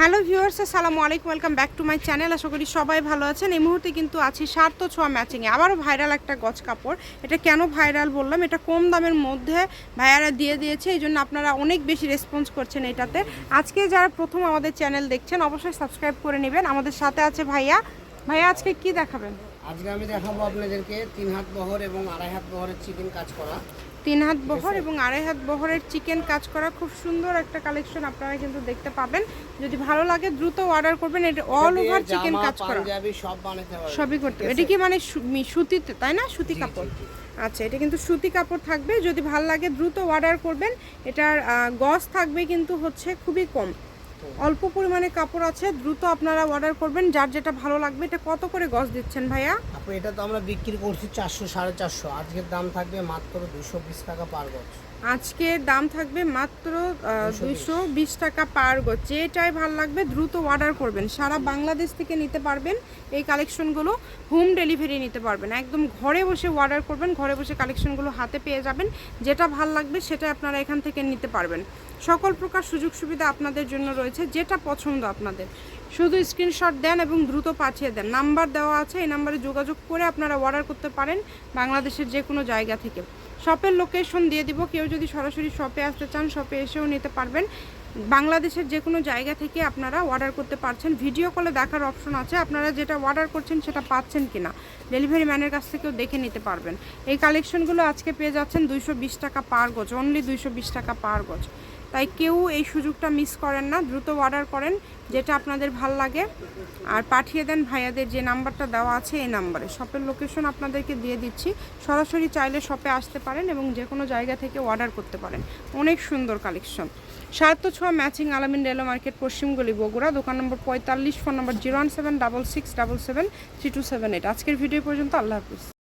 Hello viewers, আসসালামু আলাইকুম, welcome back to my channel. আশা করি সবাই ভালো আছেন। এই মুহূর্তে কিন্তু আছি সার্থ ছোঁয়া ম্যাচিংয়ে। আবারও ভাইরাল একটা গজ কাপড়। এটা কেন ভাইরাল বললাম? এটা কম দামের মধ্যে ভাইয়ারা দিয়ে দিয়েছে, এই জন্য আপনারা অনেক বেশি রেসপন্স করছেন এটাতে। আজকে যারা প্রথম আমাদের চ্যানেল দেখছেন, অবশ্যই সাবস্ক্রাইব করে নেবেন। আমাদের সাথে আছে ভাইয়া ভাইয়া আজকে কি দেখাবেন? আজকে আমি দেখাবো আপনাদেরকে তিন হাত বহর এবং আড়াই হাত বহরের চিকেন কাজ করা। তিন হাত বহর এবং আড়াই হাত বহরের চিকেন কাজ করা খুব সুন্দর একটা কালেকশন আপনারা কিন্তু দেখতে পাবেন। যদি ভালো লাগে দ্রুত অর্ডার করবেন। এটা অল ওভার চিকেন কাজ করা। সব বানাতে পারবে সবই করতে হবে। এটা কি মানে সুতিতে তাই না? সুতি কাপড়। আচ্ছা এটা কিন্তু সুতি কাপড় থাকবে। যদি ভালো লাগে দ্রুত অর্ডার করবেন। এটার গজ থাকবে কিন্তু হচ্ছে খুবই কম। অল্প পরিমাণে কাপড় আছে, দ্রুত আপনারা অর্ডার করবেন। যার যেটা ভালো লাগবে, এটা কত করে গজ দিচ্ছেন ভাইয়া? আপু, এটা তো আমরা বিক্রি করছি চারশো, সাড়ে চারশো। আজকের দাম থাকবে মাত্র দুশো বিশ টাকা পার গজ। আজকের দাম থাকবে মাত্র দুইশো বিশ। টাকা পার গজ। যেটাই ভালো লাগবে দ্রুত অর্ডার করবেন। সারা বাংলাদেশ থেকে নিতে পারবেন এই কালেকশনগুলো হোম ডেলিভারি নিতে পারবেন। একদম ঘরে বসে অর্ডার করবেন ঘরে বসে কালেকশনগুলো হাতে পেয়ে যাবেন। যেটা ভালো লাগবে সেটা আপনারা এখান থেকে নিতে পারবেন। সকল প্রকার সুযোগ সুবিধা আপনাদের জন্য রয়েছে যেটা পছন্দ আপনাদের। শুধু স্ক্রিনশট দেন এবং দ্রুত পাঠিয়ে দেন। নাম্বার দেওয়া আছে, এই নাম্বারে যোগাযোগ করে আপনারা অর্ডার করতে পারেন বাংলাদেশের যে কোনো জায়গা থেকে। শপের লোকেশন দিয়ে দিব, কেউ যদি সরাসরি শপে আসতে চান শপে এসেও নিতে পারবেন। বাংলাদেশের যে কোনো জায়গা থেকে আপনারা অর্ডার করতে পারছেন। ভিডিও কলে দেখার অপশন আছে, আপনারা যেটা অর্ডার করছেন সেটা পাচ্ছেন কিনা। ডেলিভারি ম্যানের কাছ থেকেও দেখে নিতে পারবেন। এই কালেকশনগুলো আজকে পেয়ে যাচ্ছেন দুইশো বিশ টাকা পার গজ অনলি দুইশো বিশ টাকা পার গজ। তাই কেউ এই সুযোগটা মিস করেন না, দ্রুত অর্ডার করেন, যেটা আপনাদের ভালো লাগে। আর পাঠিয়ে দেন ভাইয়াদের যে নাম্বারটা দেওয়া আছে এই নাম্বারে। শপের লোকেশন আপনাদেরকে দিয়ে দিচ্ছি। সরাসরি চাইলে শপে আসতে পারেন এবং যে কোনো জায়গা থেকে অর্ডার করতে পারেন। অনেক সুন্দর কালেকশন সার্থ ছোঁয়া ম্যাচিং আলামিন রেলো মার্কেট পশ্চিমগলি বগুড়া, দোকান নম্বর পঁয়তাল্লিশ phone number zero one seven double six double seven three two seven eight আজকের ভিডিও পর্যন্ত, আল্লাহ হাফিজ।